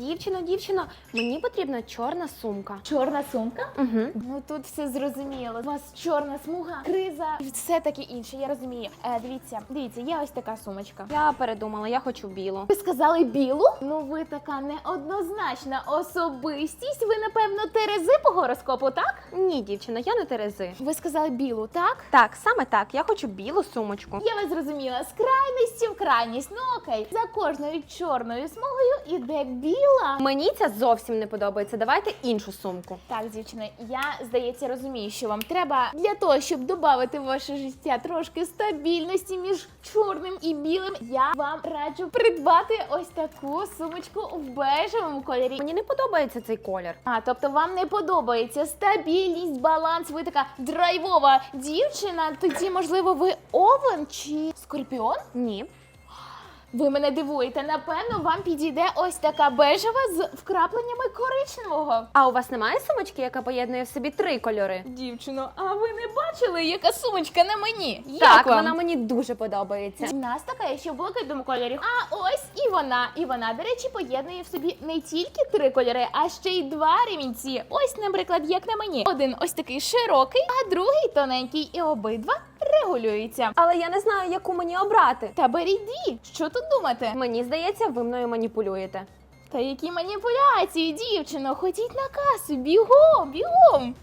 Дівчино, дівчино, мені потрібна чорна сумка. Чорна сумка? Угу. Ну тут все зрозуміло. У вас чорна смуга, криза і все таке інше. Я розумію. Е, дивіться, дивіться, є ось така сумочка. Я передумала, я хочу білу. Ви сказали білу? Ну ви така неоднозначна особистість. Ви напевно Терези по гороскопу, так? Ні, дівчина, я не Терези. Ви сказали білу, так? Так, саме так, я хочу білу сумочку. Я вас зрозуміла. З крайності в крайність. Ну окей, за кожною чорною смугою іде біла. Мені ця зовсім не подобається. Давайте іншу сумку. Так, дівчина, я здається розумію, що вам треба для того, щоб додати в ваше життя трошки стабільності між чорним і білим. Я вам раджу придбати ось таку сумочку у бежевому кольорі. Мені не подобається цей колір. А, тобто вам не подобається стабільність, баланс, ви така драйвова дівчина. Тоді, можливо, ви овен чи скорпіон? Ні. Ви мене дивуєте. Напевно, вам підійде ось така бежева з вкрапленнями коричневого. А у вас немає сумочки, яка поєднує в собі три кольори? Дівчино, а ви не бачили, яка сумочка на мені? Як так, вам? вона мені дуже подобається. У нас така є ще в блакитному кольорі. А ось і вона. І вона, до речі, поєднує в собі не тільки три кольори, а ще й два ремінці. Ось, наприклад, як на мені. Один ось такий широкий, а другий тоненький. І обидва регулюються. Але я не знаю, яку мені обрати. Та беріть. Що тут думати? Мені здається, ви мною маніпулюєте. Та які маніпуляції, дівчино, ходіть на касу, бігом, бігом.